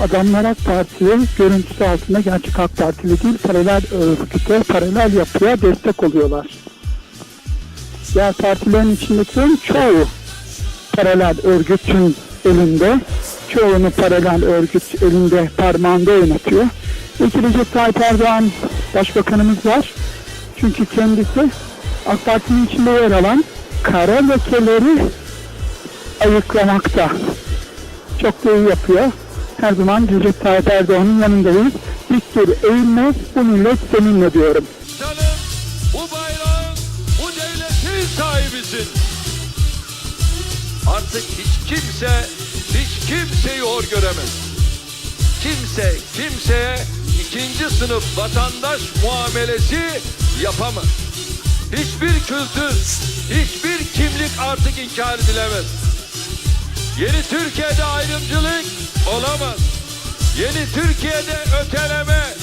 Adamlar AK Parti'ye görüntüsü altında gerçek AK Partili değil paralel örgüte, paralel yapıya destek oluyorlar. Diğer partilerin içindekilerin çoğu paralel örgütün elinde. Çoğunu paralel örgüt elinde parmağında oynatıyor. İki Recep Tayyip Erdoğan başbakanımız var. Çünkü kendisi AK Parti'nin içinde yer alan kara lekeleri ayıklamakta. Çok da iyi yapıyor. Her zaman Recep Tayyip Erdoğan'ın yanındayız. Dik dur eğilme bu millet seninle diyorum. Canım bu bayrağın, bu devletin sahibisin. Artık hiç kimse, hiç kimseyi hor göremez. Kimse, kimseye ikinci sınıf vatandaş muamelesi yapamaz. Hiçbir kültür, hiçbir kimlik artık inkar edilemez. Yeni Türkiye'de ayrımcılık olamaz. Yeni Türkiye'de öteleme